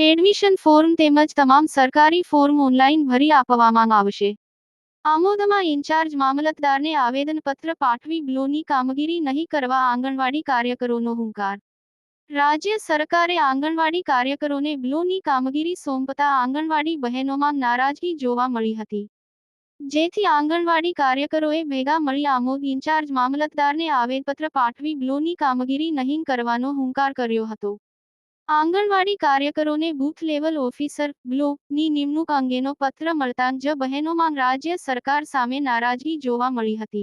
Admission form તેમજ તમામ સરકારી ફોર્મ ઓનલાઈન ભરી આપવામાં આવશે. આમોદમાં ઇન્ચાર્જ મામલતદારને આવેદનપત્ર પાઠવી બ્લોની કામગીરી નહીં કરવા આંગણવાડી કાર્યકરોનો હુંકાર. રાજ્ય સરકારે આંગણવાડી કાર્યકરોને બ્લોની કામગીરી સોંપતા આંગણવાડી બહેનોમાં નારાજગી જોવા મળી હતી. જેથી આંગણવાડી કાર્યકરોએ ભેગા મળી આમોદ ઇન્ચાર્જ મામલતદારને આવેદનપત્ર પાઠવી બ્લોની કામગીરી નહીં કરવાનો હુંકાર કર્યો હતો. આંગણવાડી કાર્યકરોને બૂથ લેવલ ઓફિસર બ્લોની નિમણૂક અંગેનો પત્ર મળતા જ બહેનોમાં રાજ્ય સરકાર સામે નારાજગી જોવા મળી હતી.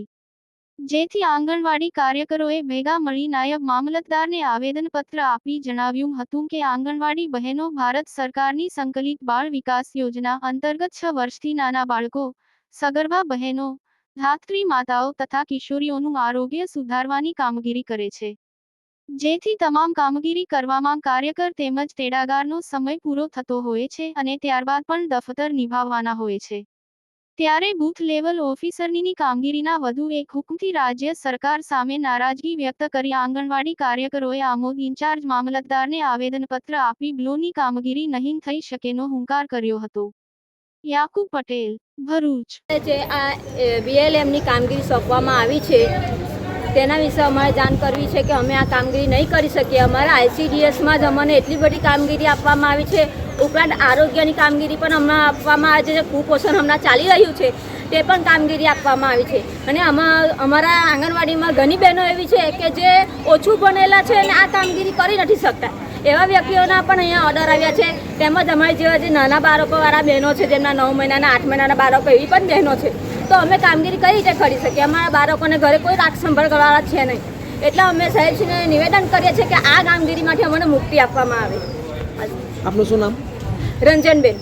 જેથી આંગણવાડી કાર્યકરોએ ભેગા મળી નાયબ મામલતદારને આવેદનપત્ર આપી જણાવ્યું હતું કે આંગણવાડી બહેનો ભારત સરકારની સંકલિત બાળ વિકાસ યોજના અંતર્ગત છ વર્ષથી નાના બાળકો, સગર્ભા બહેનો, ધાત્રી માતાઓ તથા કિશોરીઓનું આરોગ્ય સુધારવાની કામગીરી કરે છે. જેથી તમામ કામગીરી કરવામાં કાર્યકર તેમજ તેડાગારનો સમય પૂરો થતો હોય છે અને ત્યારબાદ પણ દફતર નિભાવવાના હોય છે. ત્યારે બૂથ લેવલ ઓફિસરની કામગીરીના વધુ એક હુકમથી રાજ્ય સરકાર સામે નારાજગી વ્યક્ત કરી આંગણવાડી કાર્યકરોએ આમોદ ઇન્ચાર્જ મામલતદારને આવેદનપત્ર આપી બ્લોની કામગીરી નહીં થઈ શકેનો હુંકાર કર્યો હતો. યાકુબ પટેલ, ભરૂચ. જે આ બીએલએમની કામગીરી સોંપવામાં આવી છે તેના વિશે અમારે જાણ કરવી છે કે અમે આ કામગીરી નહીં કરી શકીએ. અમારા આઈસીડીએસમાં જ અમને એટલી બધી કામગીરી આપવામાં આવી છે. ઉપરાંત આરોગ્યની કામગીરી પણ હમણાં આપવામાં આવે છે જે કુપોષણ હમણાં ચાલી રહ્યું છે, તે પણ કામગીરી આપવામાં આવી છે. અને અમારા આંગણવાડીમાં ઘણી બહેનો એવી છે કે જે ઓછું ભણેલા છે અને આ કામગીરી કરી નથી શકતા. એવા વ્યક્તિઓના પણ અહીંયા ઓર્ડર આવ્યા છે. તેમજ અમારી જેવા જે નાના બાળકોવાળા બહેનો છે, જેમના નવ મહિનાના, આઠ મહિનાના બાળકો, એવી પણ બહેનો છે. તો અમે કામગીરી કઈ રીતે કરી શકીએ? અમારા બાળકોને ઘરે કોઈ રાખ સંભાળ કરવાવાળા છે નહીં. એટલે અમે સાહેબશ્રીને નિવેદન કરીએ છીએ કે આ કામગીરી માટે અમને મુક્તિ આપવામાં આવે. આપનું શું નામ? રંજનબેન.